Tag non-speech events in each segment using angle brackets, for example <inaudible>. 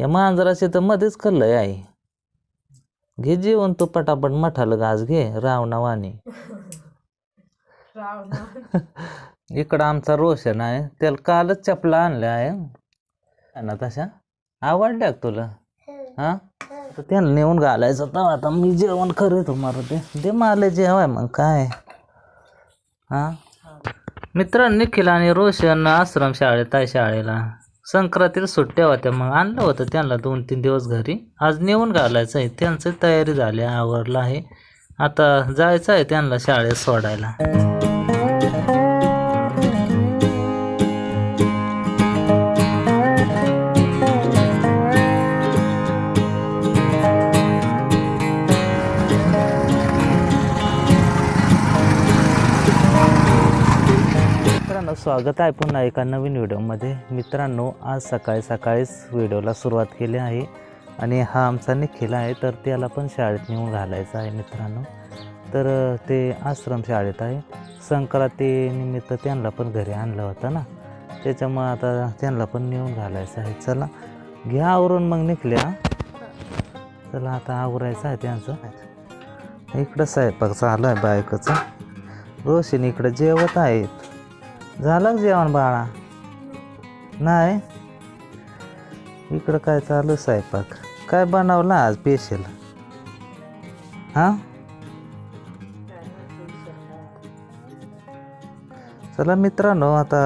या मांजराचे तर मध्येच खाल्लंय आई. घे जेवण तू पटापट मठाला घास घे रावणावानी <laughs> <laughs> इकडं आमचा रोशन आहे त्याला कालच चपला आणल्या आहे. ना तशा आवडल्या तुला? हा? तर त्याला नेऊन घालायचं तर आता मी जेवण करीत तुम्हाला ते. दे मला जेवाय मग काय. हा. मित्रांनी निखिल आणि रोशन आश्रम शाळेत आहे शाळेला. संक्रांतीला सुट्ट्या होत्या मग आणलं होतं त्यांना दोन तीन दिवस घरी. आज नेऊन घालायचं आहे. त्यांची तयारी झाली आहे, आहे. आता जायचं आहे त्यांना शाळेत सोडायला. स्वागत आहे पुन्हा एका नवीन व्हिडिओमध्ये. मित्रांनो आज सकाळी सकाळीच व्हिडिओला सुरुवात केली आहे आणि हा आमचा निखिल आहे तर त्याला पण शाळेत नेऊन घालायचा आहे मित्रांनो. तर ते आश्रम शाळेत आहे. संक्रांतीनिमित्त त्यांना पण घरी आणलं होतं ना. त्याच्यामुळं आता त्यांना पण नेऊन घालायचं आहे. चला घ्या आवरून मग निघल्या चला आता आवरायचं आहे त्यांचं. इकडं स्वयंपाक चालू आहे बायकोचं. रोशिनी इकडं जेवत आहेत झालं जेवण बाळा? नाही? इकडं काय चालू स्वयंपाक? काय बनवलं आज स्पेशल हां? चला मित्रांनो आता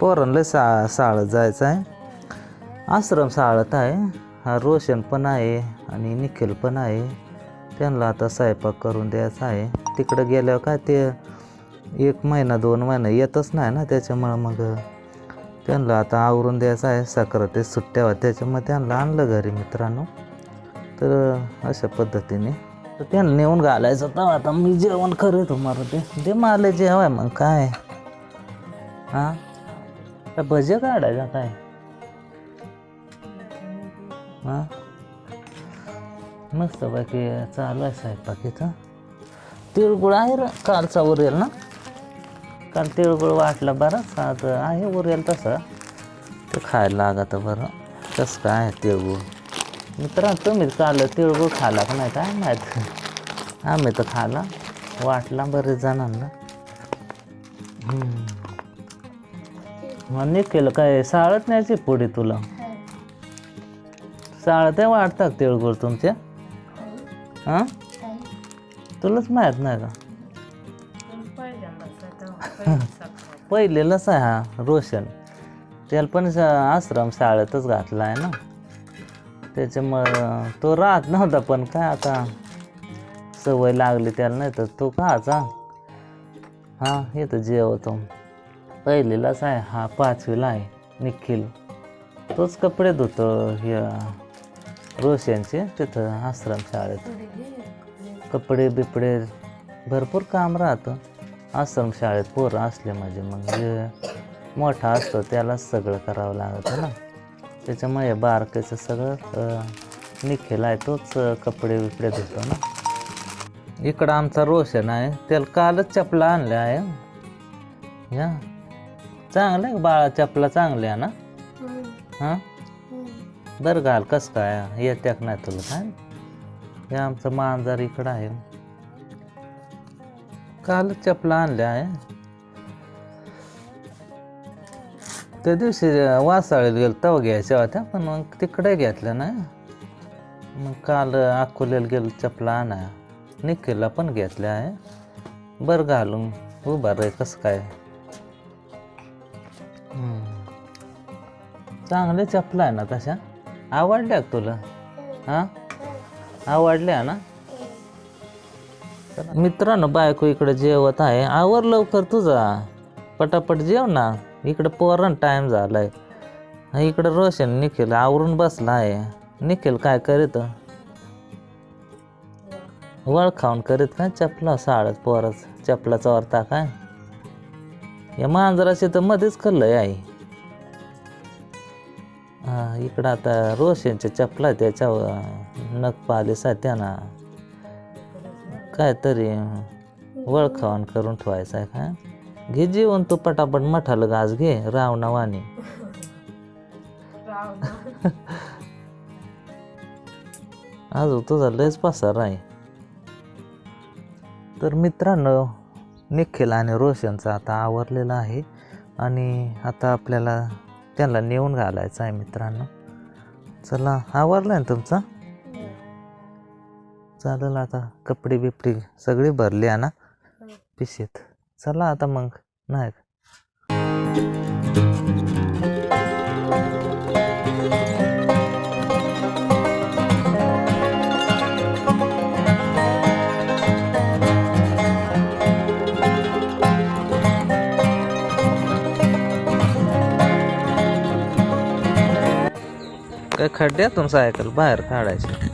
पोरांना सा साळत जायचं आहे. आश्रम साळत आहे. हा रोशन पण आहे आणि निखिल पण आहे. त्यांना आता स्वयंपाक करून द्यायचा आहे. तिकडं गेल्यावर काय ते एक महिना दोन महिना येतच नाही ना त्याच्यामुळं मग त्यांना आता आवरून द्यायचं आहे. साखराते सुट्ट्या होत्या त्याच्यामुळे त्यांना आणलं घरी मित्रांनो. तर अशा पद्धतीने. तर त्यांना नेऊन घालायचं तर आता मी जेवण करे तुम्हाला ते. दे मला जेवाय मग काय? हां? तर भजे काढायचा काय? हां? मस्त बाकी चालू आहे स्वयंपाक इथं. तिळगुळ आहे कालचा उरेल ना? काल तिळगुळ वाटला बराच आता आहे उरेल तसं. ते खायला लागत बरं. कसं काय तिळगुळ? मित्रांनो तुम्ही काल तिळगुळ खाला का नाही काय माहीत. आम्ही तर खाला वाटला बरेच जणांना. मग निघेल काय साळत न्यायची पुढे तुला? साळत वाटतात तिळगुळ तुमच्या हां. तुलाच माहीत नाही का? पहिलेलाच आहे हा रोशन. त्याला पण आश्रम शाळेतच घातला आहे ना. त्याच्यामुळं तो राहत नव्हता पण काय आता? सवय लागली त्याला नाही तर तो खायचा. हां तर जेवतो. पहिलेलाच आहे हा पाचवीला आहे निखिल. तोच कपडे धुतो हे रोशनचे तिथं आश्रम शाळेत. कपडे बिपडे भरपूर काम राहतं. आश्रम शाळेत पोरं असले म्हणजे मग जे मोठा असतो त्यालाच सगळं करावं लागतं ना. त्याच्यामुळे बारकाचं सगळं निखिल आहे तोच कपडे बिपडे धुतो ना. इकडं आमचा रोशन आहे त्याला कालच चपला आणल्या आहे. या. चांगलं आहे बाळा? चपला चांगल्या ना? हां? बरं घाल कसं काय? येत्या का नाही तुला काय? हे आमचं मांजर इकडं आहे. काल चपला आणल्या आहे त्या दिवशी वासाळीत गेलो तेव्हा घ्यायच्या होत्या पण मग तिकडे घेतल्या नाही. मग काल अकोल्याला गेलो चपला आणा. निखिलला पण घेतल्या आहे बरं घालून उभा रे कसं काय? चांगले चपला आहे ना तशा? आवडल्या तुला? हां? आवडल्या ना? मित्रांनो बायको इकडे जेवत आहे. आवर लवकर तुझा पटापट जेव ना. इकडं पोरण टाइम झालाय. इकडं रोशन निखिल आवरून बसला आहे. निखिल काय करीत? वळ खाऊन करीत काय चपला साळत पोरच. चपलाचा वरता काय? या मांजराशी तर मध्येच खाल्लंय आई. हा इकडं आता रोशनच्या चपला त्याच्यावर नख पालिस आहे त्यांना काहीतरी वळखावण करून ठेवायचं आहे काय घे जेवण तू पटापट मठाला घास घे रावणावानी अजून तुझा लयच पसार आहे. तर मित्रांनो निखिल आणि रोशनचं आता आवरलेलं आहे आणि आता आपल्याला त्यांना नेऊन घालायचं आहे मित्रांनो. चला आवरलं आहे ना तुमचा? चालेल आता कपडे बिपडे सगळे भरले आहे ना? पिशेत चला आता मग नाही का? काय खड्ड्यातून सायकल बाहेर काढायची.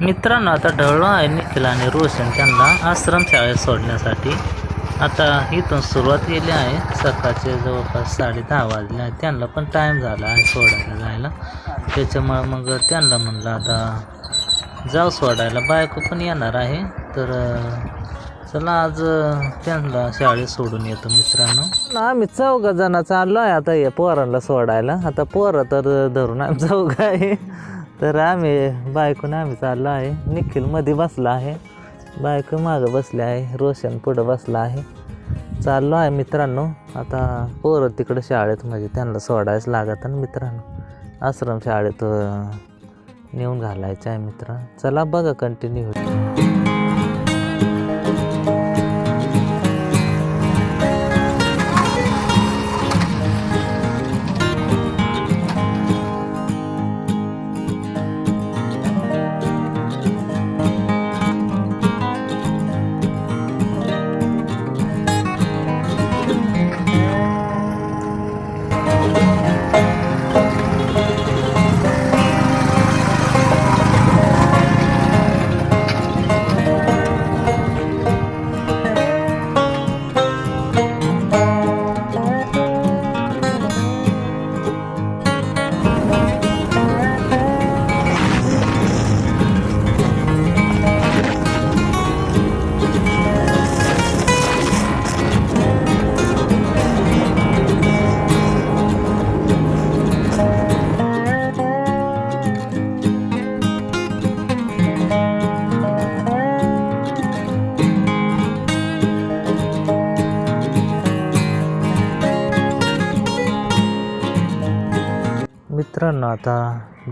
मित्रांनो आता ढळलो आहे निखिल आणि रोशन त्यांना आश्रम शाळेत सोडण्यासाठी. आता इथून सुरुवात केली आहे. सकाळचे जवळपास साडे दहा वाजले आहे. त्यांना पण टाईम झाला आहे सोडायला जायला. त्याच्यामुळं मग त्यांना म्हणलं आता जाऊ सोडायला. बायको पण येणार आहे. तर चला आज त्यांना शाळेत सोडून येतो मित्रांनो. आम्ही चौघा जण चाललो आहे आता या पोरांना सोडायला. आता पोरं तर धरून आम्ही चौघा आहे. तर आम्ही बायकून आम्ही चाललो आहे. निखिलमध्ये बसला आहे. बायको मागं बसली आहे. रोशन पुढं बसला आहे. चाललो आहे मित्रांनो. आता पोरं तिकडं शाळेत म्हणजे त्यांना सोडायच लागत ना मित्रांनो आश्रम शाळेत नेऊन घालायचं आहे मित्र चला बघा कंटिन्यू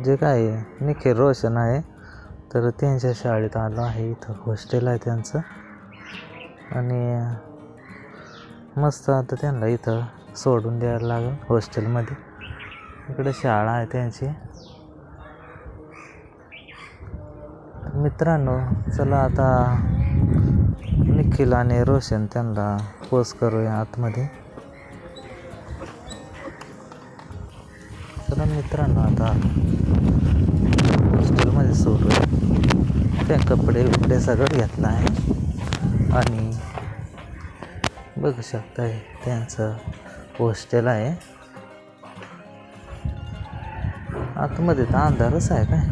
जे काय आहे, निखिल रोशन आहे. तर त्यांच्या शाळेत आलो आहे इथं. हॉस्टेल आहे त्यांचं. आणि मस्त आता त्यांना इथं सोडून द्यायला लागेल हॉस्टेलमध्ये इकडे शाळा आहे त्यांची. मित्रांनो चला आता निखिल आणि रोशन त्यांना पोस्ट करूया आतमध्ये. चला मित्रांनो आता. हॉस्टेलमध्ये सोडू त्या कपडे बिपडे सगळं घेतलं आहे. आणि बघू शकताय त्यांचं हॉस्टेल आहे. आतमध्ये तर अंधारच आहे काय?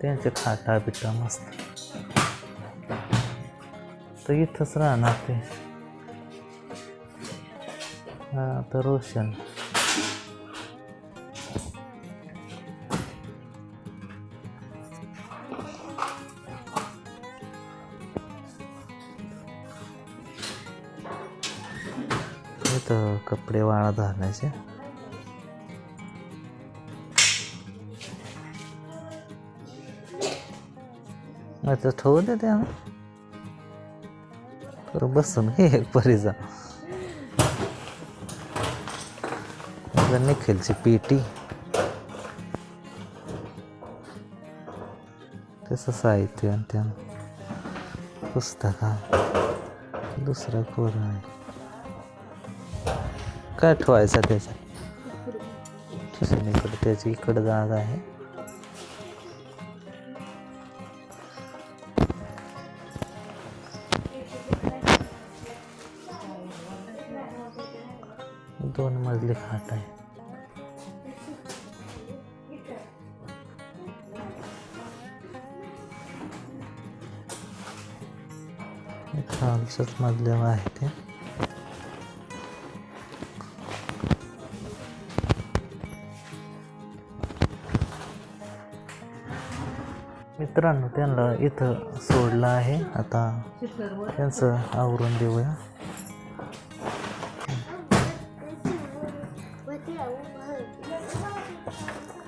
त्यांचे खाटा बिटा मस्त. तर इथंच राहणार ते. हां तर रोशन. इथं कपडे वाळा घालायचे. आता ठेवू दे त्या तर बसून घे एक परीचा निखिलची पेटी. त्याचं साहित्य आणि त्या पुस्तका. दुसरं कोण आहे? काय ठेवायचं त्याच्यात ट्युशन इकडे त्याची इकडे जागा आहे दोन मजली खाट आहे खालच्याच मजल्यावर आहे ते मित्रांनो त्यांना इथं सोडलं आहे. आता त्यांचं आवरून देऊया.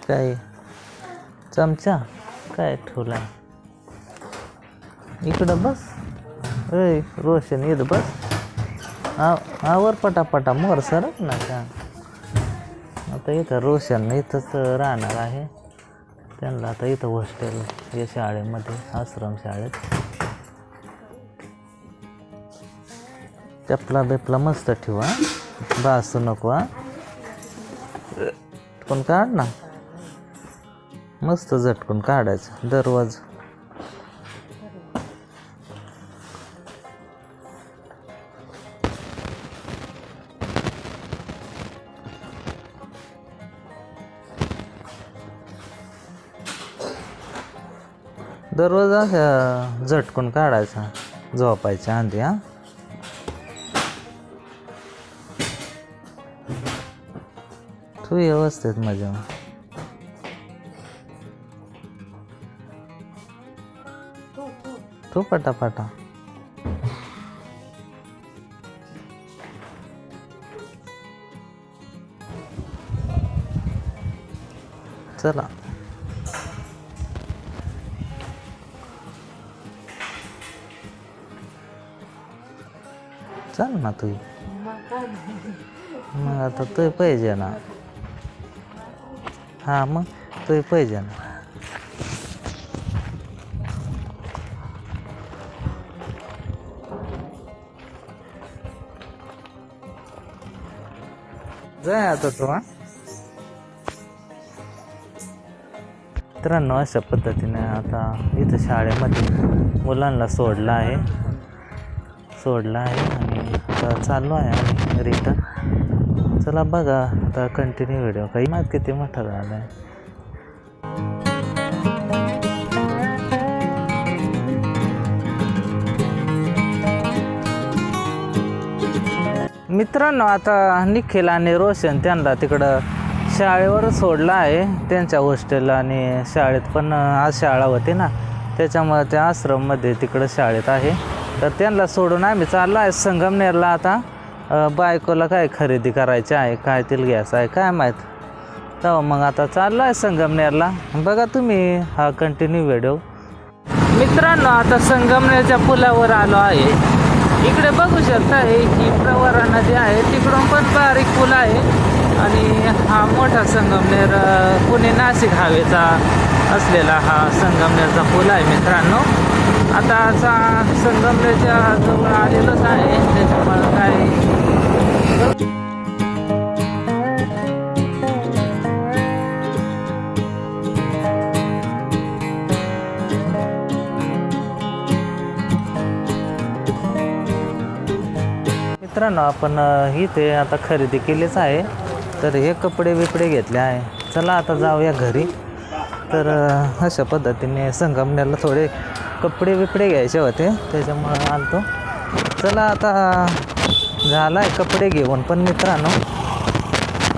काय? चमचा? काय ठेवला? इकडं बस. अय रोशन इथं बस. आव आवर पटापटा मोर सरक ना का? आता इथं रोशन इथंच राहणार आहे. त्यांना आता इथं हॉस्टेल या शाळेमध्ये आश्रम शाळेत. चपला बिपला मस्त ठेवा. बासू नको पण काढ ना मस्त झटकून काढायचं. दरवाज. दररोज असं झटकून काढायचा झोपायच्या आधी हा. तू व्यवस्थित मजा तू पटापटा. चला. चल ना तू मग आता तू पाहिजे ना हा मग तू पाहिजे ना जाय आता तू हा मित्रांनो अशा पद्धतीने आता इथं शाळेमध्ये मुलांना सोडलं आहे सोडलं आहे चाललो आहे आम्ही रिटर्न चला बघा आता कंटिन्यू व्हिडिओ काही माहीत किती मोठा झाला आहे मित्रांनो आता निखिल आणि रोशन त्यांना तिकडं शाळेवर सोडलं आहे त्यांच्या हॉस्टेलला आणि शाळेत पण आज शाळा होती ना त्याच्यामुळे त्या आश्रममध्ये तिकडं शाळेत आहे. तर त्यांना सोडून आम्ही चाललो आहे. संगमनेरला आता बायकोला काय खरेदी करायची आहे काय तेल घ्यायचं आहे काय माहीत. तेव्हा मग आता चाललो आहे संगमनेरला. बघा तुम्ही हा कंटिन्यू व्हिडिओ मित्रांनो आता संगमनेरच्या पुलावर आलो आहे. इकडे बघू शकता हे ही प्रवरा नदी आहे. तिकडून पण बारीक पूल आहे. आणि हा मोठा संगमनेर पुणे नाशिक हवेचा असलेला हा संगमनेरचा पूल आहे मित्रांनो. आता असा संगमनेरच्या जवळ आलेलंच आहे. त्याच्यामुळं काय? मित्रांनो आपण इथे आता खरेदी केलीच आहे. तर हे कपडे बिपडे घेतले आहे. चला आता जाऊया घरी. तर अशा पद्धतीने संगमनेरला थोडे कपडे बिपडे घ्यायचे होते त्याच्यामुळं आलतो. चला आता झाला आहे कपडे घेऊन. पण मित्रांनो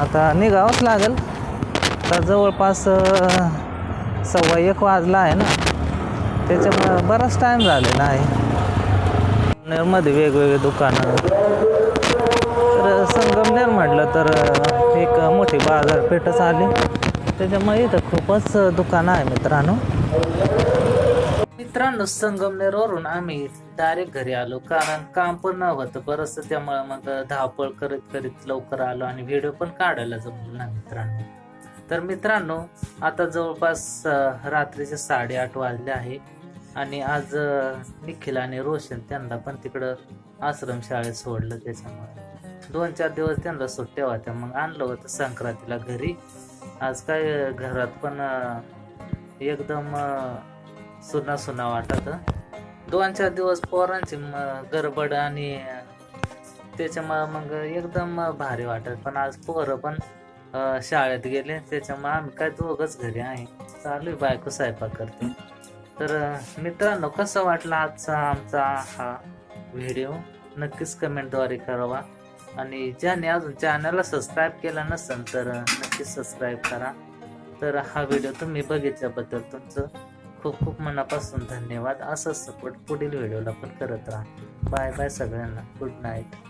आता निघावंच लागेल. आता जवळपास सव्वा एक वाजला आहे ना. त्याच्यामुळं बराच टाईम झालेला आहे. मध्ये वेगवेगळे दुकानं. तर संगमनेर म्हटलं तर एक मोठी बाजारपेठच आली. त्याच्यामुळे इथं खूपच दुकानं आहे मित्रांनो. मित्रांनो संगमनेरवरून आम्ही डायरेक्ट घरी आलो. कारण काम पण नव्हतं. बरंच त्यामुळे मग धावपळ करत करीत लवकर आलो आणि व्हिडिओ पण काढायला जमलो ना मित्रांनो. तर मित्रांनो आता जवळपास रात्रीचे साडेआठ वाजले आहे. आणि आज निखिल आणि रोशन त्यांना पण तिकडं आश्रमशाळेत सोडलं त्याच्यामुळे. दोन चार दिवस त्यांना सुट्ट्या होत्या. मग आणलं होतं संक्रांतीला घरी. आज काय घरात पण एकदम सुना सुना वाटत. दोन चार दिवस पोरांची गडबड आणि त्याच्यामुळं मग एकदम भारी वाटत. पण आज पोरं पण शाळेत गेले. त्याच्यामुळे आम्ही काय दोघंच घरी आहे. चालू बायको स्वयंपाक करते. तर मित्रांनो कसं वाटलं आजचा आमचा हा व्हिडिओ? नक्कीच कमेंटद्वारे करावा आणि ज्याने अजून चॅनलला सबस्क्राईब केला नसेल तर नक्कीच सबस्क्राईब करा. तर हा व्हिडिओ तुम्ही बघितल्याबद्दल तुमचं खूप खूप मनापासून धन्यवाद. असंच सपोर्ट पुढील व्हिडिओला पण करत राहा. बाय बाय सगळ्यांना. Good night.